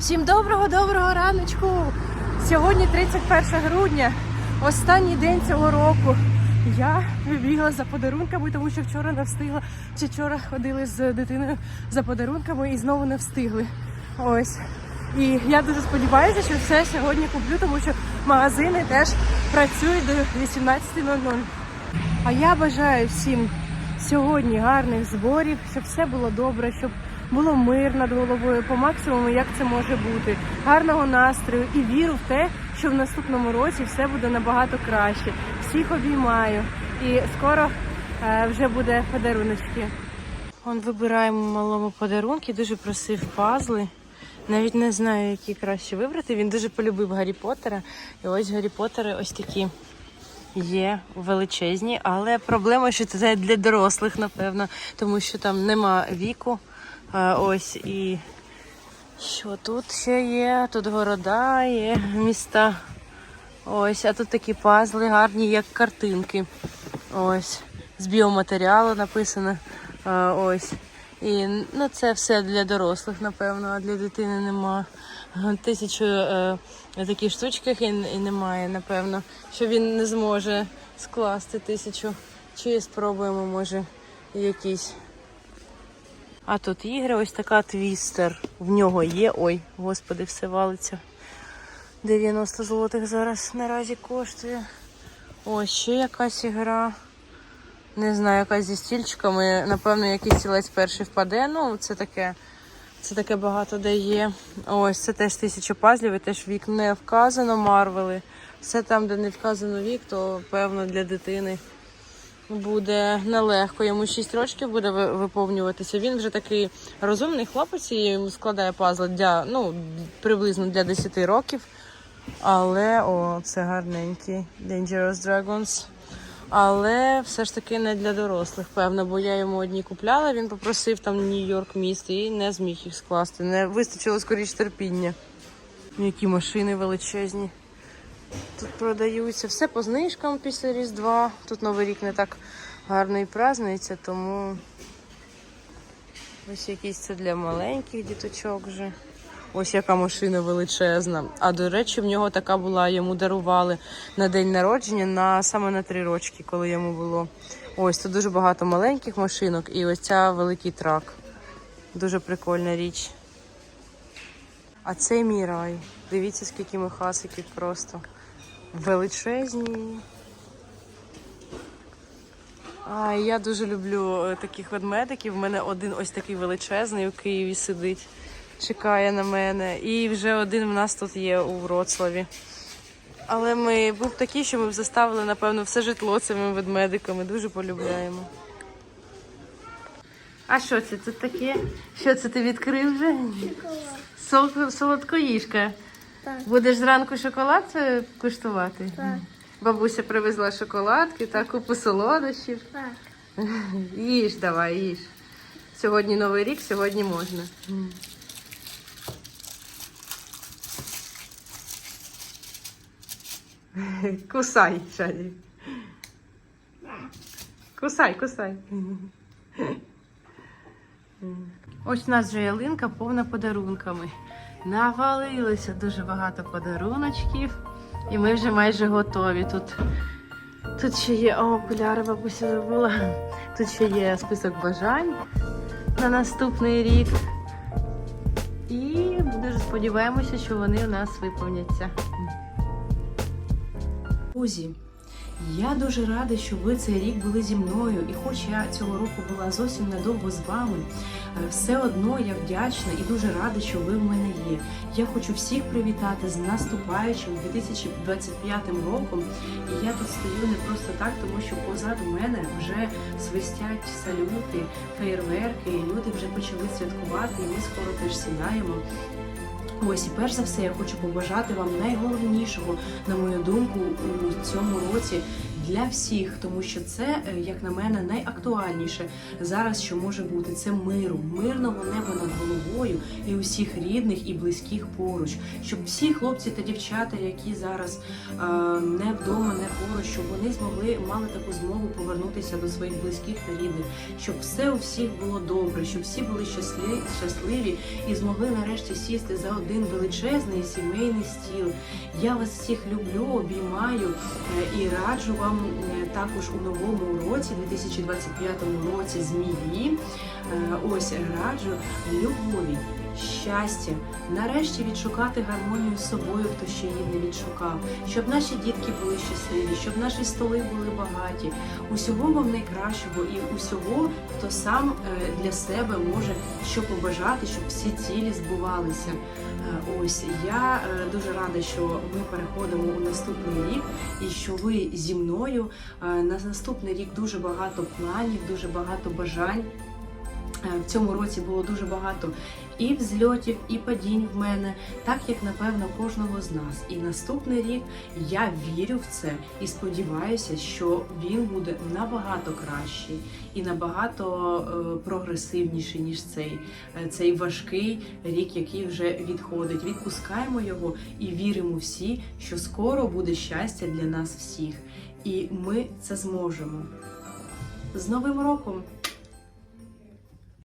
Всім доброго доброго раночку! Сьогодні 31 грудня, останній день цього року. Я вибігла за подарунками, тому що вчора не встигла. Чи вчора ходили з дитиною за подарунками і знову не встигли. Ось. І я дуже сподіваюся, що все сьогодні куплю, тому що магазини теж працюють до 18.00. А я бажаю всім сьогодні гарних зборів, щоб все було добре, щоб було мир над головою по максимуму, як це може бути, гарного настрою і віру в те, що в наступному році все буде набагато краще. Всіх обіймаю і скоро е, вже буде подаруночки. Он вибираємо малому подарунки, дуже просив пазли. Навіть не знаю, які краще вибрати. Він дуже полюбив Гаррі Поттера. І ось Гаррі Поттери ось такі є величезні, але проблема, що це для дорослих, напевно, тому що там нема віку. Ось і що тут ще є? Тут города, є міста. Ось, а тут такі пазли гарні, як картинки. Ось. З біоматеріалу написано. Ось. І ну, це все для дорослих, напевно, а для дитини нема. Тисячу е, таких штучках і, і немає, напевно, що він не зможе скласти тисячу. Чи спробуємо, може, якісь. А тут ігри, ось така твістер. В нього є. Ой, господи, все валиться. 90 злотих зараз наразі коштує. Ось ще якась ігра. Не знаю, якась зі стільчиками. Напевно, якийсь стілець перший впаде. Ну, це таке. Це таке багато де є. Ось це теж тисяча пазлів, і теж вік не вказано, марвели. Все там, де не вказано вік, то певно для дитини буде нелегко. Йому 6 років буде виповнюватися. Він вже такий розумний хлопець і складає пазли для ну, приблизно для 10 років. Але о, це гарненький Dangerous Dragons. Але все ж таки не для дорослих, певно, бо я йому одні купляла, він попросив там Нью-Йорк міст і не зміг їх скласти. Не вистачило скоріш терпіння. Які машини величезні. Тут продаються все по знижкам після Різдва. Тут Новий рік не так гарно і празднується, тому ось якісь це для маленьких діточок вже. Ось яка машина величезна. А до речі, в нього така була, йому дарували на день народження, на саме на три рочки, коли йому було. Ось тут дуже багато маленьких машинок, і ось ця великий трак. Дуже прикольна річ. А це мій рай. Дивіться, скільки михасиків просто. Величезні. А, я дуже люблю е, таких ведмедиків. У мене один ось такий величезний у Києві сидить, чекає на мене. І вже один в нас тут є у Вроцлаві. Але ми був такий, що ми б заставили, напевно, все житло цими ведмедиками. Дуже полюбляємо. А що це тут таке? Що це ти відкрив вже? Сол- Солодкоїжка. Так. Будеш зранку шоколад е, куштувати? Так. Бабуся привезла шоколадки та купу солодощів. Так. Їж давай, їж. Сьогодні новий рік, сьогодні можна. Кусай, Шаді. Кусай, кусай. Ось у нас вже ялинка повна подарунками. Навалилося дуже багато подаруночків, і ми вже майже готові. Тут, тут ще є окуляри, бабуся забула. Тут ще є список бажань на наступний рік. І дуже сподіваємося, що вони у нас виповняться. Друзі, я дуже рада, що ви цей рік були зі мною, і хоч я цього року була зовсім недовго з вами, е, все одно я вдячна і дуже рада, що ви в мене є. Я хочу всіх привітати з наступаючим 2025 роком. І я тут стою не просто так, тому що позаду мене вже свистять салюти, феєрверки, і люди вже почали святкувати, і ми скоро теж сідаємо. Ось і перш за все я хочу побажати вам найголовнішого, на мою думку, у цьому році для всіх, тому що це, е, як на мене, найактуальніше зараз, що може бути. Це миру, мирного неба над головою і усіх рідних і близьких поруч, щоб всі хлопці та дівчата, які зараз е, не вдома, не поруч, щоб вони змогли мали таку змогу повернутися до своїх близьких та рідних, щоб все у всіх було добре, щоб всі були щасливі, щасливі і змогли нарешті сісти за один величезний сімейний стіл. Я вас всіх люблю, обіймаю е, і раджу вам також у новому році, 2025 році, змії. Е, Ось раджу любові, щастя, нарешті відшукати гармонію з собою, хто ще її не відшукав, щоб наші дітки були щасливі, щоб наші столи були багаті, усього вам найкращого і усього, хто сам е, для себе може що побажати, щоб всі цілі збувалися. Е, Ось я е, дуже рада, що ми переходимо у наступний рік, і що ви зі мною на наступний рік дуже багато планів, дуже багато бажань. В цьому році було дуже багато і взльотів, і падінь в мене, так як напевно кожного з нас. І наступний рік я вірю в це і сподіваюся, що він буде набагато кращий і набагато е, прогресивніший ніж цей, Е, цей важкий рік, який вже відходить. Відпускаємо його і віримо всі, що скоро буде щастя для нас всіх, і ми це зможемо. З Новим роком!